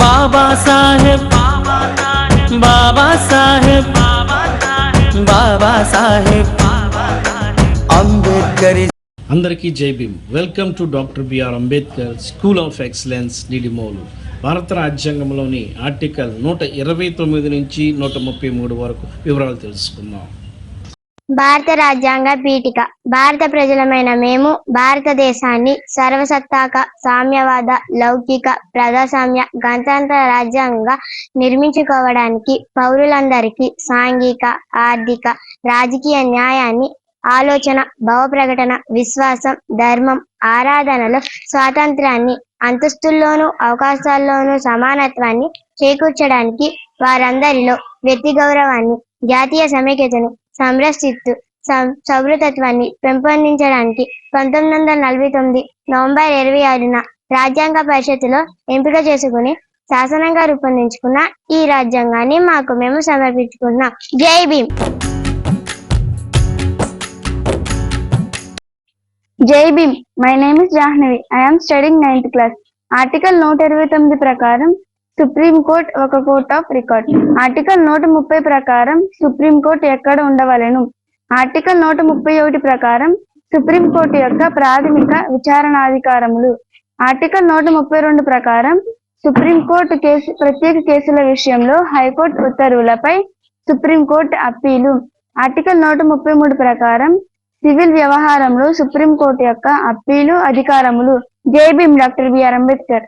బాబా సాహెబ్ బాబా సాహెబ్ బాబా సాహెబ్ అంబేద్కర్ అందరికీ జై Bhim. Welcome to doctor BR Ambedkar school of excellence Nidimolu భారత రాజ్యాంగంలోని ఆర్టికల్ నూట ఇరవై తొమ్మిది నుంచి నూట ముప్పై మూడు వరకు వివరాలు తెలుసుకుందాం. భారత రాజ్యాంగ పీఠిక. భారత ప్రజలమైన మేము భారతదేశాన్ని సర్వసత్తాక సామ్యవాద లౌకిక ప్రజాస్వామ్య గణతంత్ర రాజ్యాంగంగా నిర్మించుకోవడానికి పౌరులందరికీ సాంఘిక ఆర్థిక రాజకీయ న్యాయాన్ని ఆలోచన భావ ప్రకటన విశ్వాసం ధర్మం ఆరాధనలో స్వాతంత్రాన్ని అంతస్తుల్లోనూ అవకాశాల్లోనూ సమానత్వాన్ని చేకూర్చడానికి వారందరిలో వ్యక్తి గౌరవాన్ని జాతీయ సమైక్యతను సంరక్షిస్తూ సం- సౌరతత్వాన్ని పెంపొందించడానికి పంతొమ్మిది వందల నలభై తొమ్మిది నవంబర్ ఇరవై ఆరున రాజ్యాంగ పరిషత్తులో ఎంపిక చేసుకుని శాసనంగా రూపొందించుకున్న ఈ రాజ్యాంగాన్ని మాకు మేము సమర్పించుకున్నాం. జై భీమ్! జై Bhim! My name is Jahnavi. I'm studying ninth class. Article నూట ఇరవై తొమ్మిది ప్రకారం సుప్రీం కోర్ట్ ఒక కోర్ట్ ఆఫ్ రికార్డ్. ఆర్టికల్ నూట ముప్పై ప్రకారం సుప్రీంకోర్టు ఎక్కడ ఉండవలెను? ఆర్టికల్ నూట ముప్పై ఒకటి ప్రకారం సుప్రీం కోర్టు యొక్క ప్రాథమిక విచారణాధికారములు. ఆర్టికల్ నూట ముప్పై రెండు ప్రకారం సుప్రీం కోర్టు కేసు ప్రత్యేక కేసుల విషయంలో హైకోర్టు ఉత్తర్వులపై సుప్రీంకోర్టు అప్పీలు. ఆర్టికల్ నూట ముప్పై మూడు ప్రకారం సివిల్ వ్యవహారంలో సుప్రీం కోర్టు యొక్క అప్పీలు అధికారములు. జై భీమ్ డాక్టర్ బిఆర్ అంబేద్కర్.